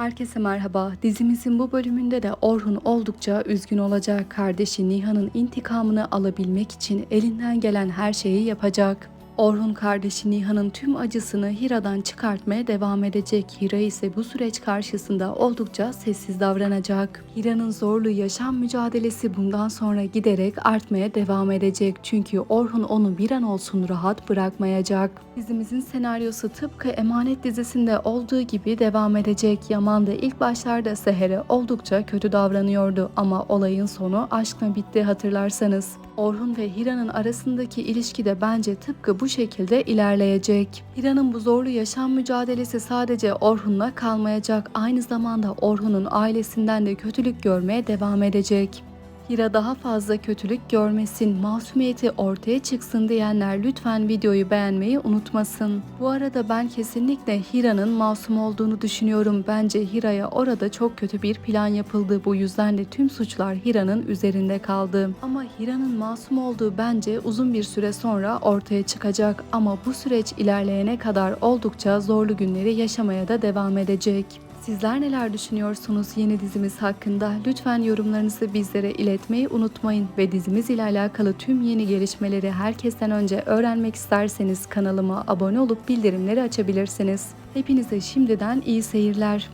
Herkese merhaba. Dizimizin bu bölümünde de Orhun oldukça üzgün olacak. Kardeşi Nihan'ın intikamını alabilmek için elinden gelen her şeyi yapacak. Orhun kardeşi Nihan'ın tüm acısını Hira'dan çıkartmaya devam edecek. Hira ise bu süreç karşısında oldukça sessiz davranacak. Hira'nın zorlu yaşam mücadelesi bundan sonra giderek artmaya devam edecek. Çünkü Orhun onu bir an olsun rahat bırakmayacak. Dizimizin senaryosu tıpkı Emanet dizisinde olduğu gibi devam edecek. Yaman da ilk başlarda Seher'e oldukça kötü davranıyordu ama olayın sonu aşkla bitti hatırlarsanız. Orhun ve Hira'nın arasındaki ilişki de bence tıpkı bu şekilde ilerleyecek. Hira'nın bu zorlu yaşam mücadelesi sadece Orhun'la kalmayacak. Aynı zamanda Orhun'un ailesinden de kötülük görmeye devam edecek. Hira daha fazla kötülük görmesin, masumiyeti ortaya çıksın diyenler lütfen videoyu beğenmeyi unutmasın. Bu arada ben kesinlikle Hira'nın masum olduğunu düşünüyorum. Bence Hira'ya orada çok kötü bir plan yapıldı. Bu yüzden de tüm suçlar Hira'nın üzerinde kaldı. Ama Hira'nın masum olduğu bence uzun bir süre sonra ortaya çıkacak. Ama bu süreç ilerleyene kadar oldukça zorlu günleri yaşamaya da devam edecek. Sizler neler düşünüyorsunuz yeni dizimiz hakkında? Lütfen yorumlarınızı bizlere iletmeyi unutmayın ve dizimiz ile alakalı tüm yeni gelişmeleri herkesten önce öğrenmek isterseniz kanalıma abone olup bildirimleri açabilirsiniz. Hepinize şimdiden iyi seyirler.